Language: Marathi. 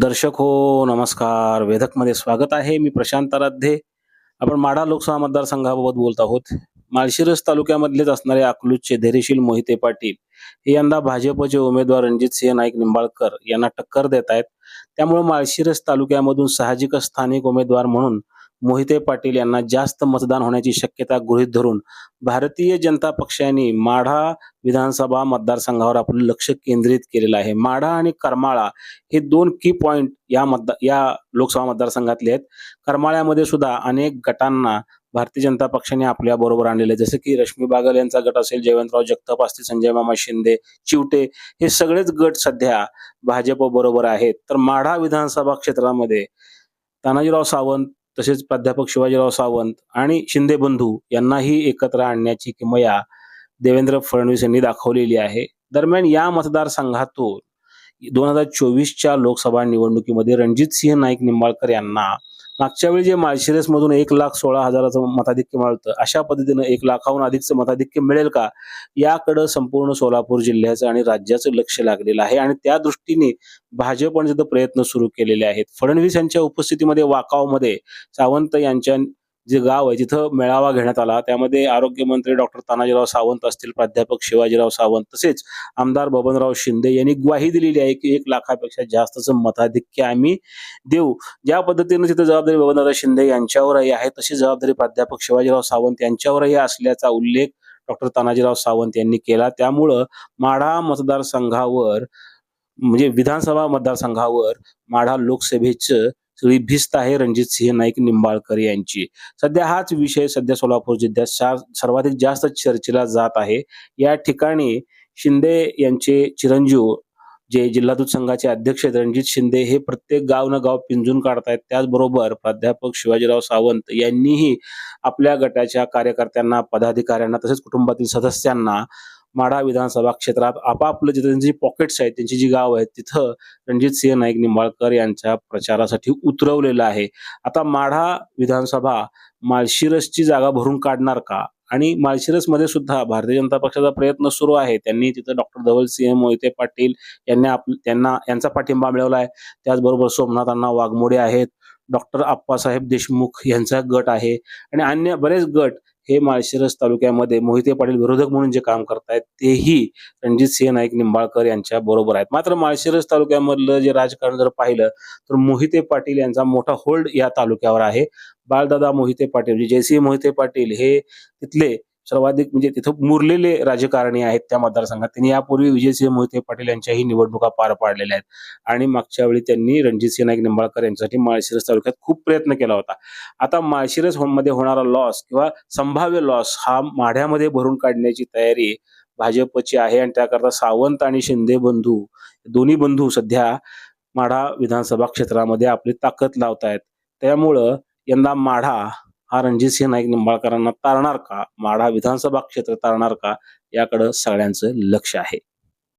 दर्शक हो नमस्कार. वेधकमध्ये स्वागत आहे. मी प्रशांत आराध्ये. आपण माढा लोकसभा मतदारसंघाबाबत बोलत आहोत. माळशिरस तालुक्यामधलेच असणारे अकलूजचे धैर्यशील मोहिते पाटील हे यंदा भाजपचे उमेदवार रणजित सिंह नाईक निंबाळकर यांना टक्कर देत आहेत त्यामुळे माळशिरस तालुक्यामधून साहजिकच स्थानिक उमेदवार म्हणून मोहिते पाटील यांना जास्त मतदान होण्याची शक्यता गृहीत धरून भारतीय जनता पक्षाने माढा विधानसभा मतदारसंघावर आपलं लक्ष केंद्रित केलेलं आहे. माढा आणि करमाळा हे दोन की पॉइंट या मतदार या लोकसभा मतदारसंघातले आहेत. करमाळ्यामध्ये सुद्धा अनेक गटांना भारतीय जनता पक्षाने आपल्या बरोबर आणलेले जसं की रश्मी बागल यांचा गट असेल जयवंतराव जगताप असतील संजय मामा शिंदे चिवटे हे सगळेच गट सध्या भाजप बरोबर आहेत. तर माढा विधानसभा क्षेत्रामध्ये तानाजीराव सावंत तसेच प्राध्यापक शिवाजीराव सावंत आणि शिंदे बंधू यांनाही एकत्र आणण्याची किमया देवेंद्र फडणवीस यांनी दाखवलेली आहे. दरम्यान या मतदारसंघातून दोन हजार चोवीसच्या लोकसभा निवडणुकीमध्ये रणजित सिंह नाईक निंबाळकर यांना मागच्या वेळी जे माळशिरस मधून एक लाख सोळा हजाराचं मताधिक्य मिळतं अशा पद्धतीनं एक लाखाहून अधिकचं मताधिक्य मिळेल का? याकडं संपूर्ण सोलापूर जिल्ह्याचं आणि राज्याचं लक्ष लागलेलं आहे आणि त्या दृष्टीने भाजपने प्रयत्न सुरू केलेले आहेत. फडणवीस यांच्या उपस्थितीमध्ये वाकावमध्ये सावंत यांच्या जे गाव आहे तिथं मेळावा घेण्यात आला. त्यामध्ये आरोग्यमंत्री डॉक्टर तानाजीराव सावंत असतील प्राध्यापक शिवाजीराव सावंत तसेच आमदार बबनराव शिंदे यांनी ग्वाही दिलेली आहे की एक लाखापेक्षा जास्तचं मताधिक्य आम्ही देऊ. ज्या पद्धतीने तिथं जबाबदारी बबनराव शिंदे यांच्यावरही आहे तशी जबाबदारी प्राध्यापक शिवाजीराव सावंत यांच्यावरही असल्याचा उल्लेख डॉक्टर तानाजीराव सावंत यांनी केला. त्यामुळं माढा मतदारसंघावर म्हणजे विधानसभा मतदारसंघावर माढा लोकसभेचं सगळी भिस्त आहे रणजित सिंह नाईक निंबाळकर यांची. सध्या हाच विषय सध्या सोलापूर जिल्ह्यात सर्वाधिक जास्त चर्चेला जात आहे. या ठिकाणी शिंदे यांचे चिरंजीव जे जिल्हादूत संघाचे अध्यक्ष रणजित शिंदे हे प्रत्येक गाव न गाव पिंजून काढतायत. त्याचबरोबर प्राध्यापक शिवाजीराव सावंत यांनीही आपल्या गटाच्या कार्यकर्त्यांना पदाधिकाऱ्यांना तसेच कुटुंबातील सदस्यांना माढा विधानसभा क्षेत्रात आपापलं जिथे त्यांची पॉकेट्स आहेत त्यांची जी गाव आहेत तिथं रणजित सिंह नाईक निंबाळकर यांच्या प्रचारासाठी उतरवलेलं आहे. आता माढा विधानसभा माळशिरसची जागा भरून काढणार का? आणि माळशिरसमध्ये सुद्धा भारतीय जनता पक्षाचा प्रयत्न सुरू आहे. त्यांनी तिथं डॉक्टर धवलसिंह मोहिते पाटील यांनी आप त्यांना यांचा पाठिंबा मिळवला आहे. त्याचबरोबर सोमनाथ वाघमोडे आहेत. डॉक्टर आप्पासाहेब देशमुख यांचा गट आहे. आणि अन्य बरेच गट हे माळशिरस तालुक्यामध्ये मोहिते पाटील विरोधक म्हणून जे काम करतायत तेही रणजित सिंह नाईक निंबाळकर यांच्या बरोबर आहेत. मात्र माळशिरस तालुक्यामधलं जे राजकारण जर पाहिलं तर मोहिते पाटील यांचा मोठा होल्ड या तालुक्यावर आहे. बाळदादा मोहिते पाटील जे जयसिंह मोहिते पाटील हे तिथले सर्वाधिक म्हणजे तिथं मुरलेले राजकारणी आहेत त्या मतदारसंघात. त्यांनी यापूर्वी विजयसिंह मोहिते पाटील यांच्याही निवडणुका पार पाडलेल्या आहेत. आणि मागच्या वेळी त्यांनी रणजितसिंह नाईक निंबाळकर यांच्यासाठी माळशिरस तालुक्यात खूप प्रयत्न केला होता. आता माळशिरस हो- मध्ये होणारा लॉस किंवा संभाव्य लॉस हा माढ्यामध्ये भरून काढण्याची तयारी भाजपची आहे आणि त्याकरता सावंत आणि शिंदे बंधू दोन्ही बंधू सध्या माढा विधानसभा क्षेत्रामध्ये आपली ताकद लावतायत. त्यामुळं यंदा माढा हा रणजितसिंह नाईक निंबाळकरांना तारणार का? माढा विधानसभा क्षेत्र तारणार का? याकडं सगळ्यांचं लक्ष आहे.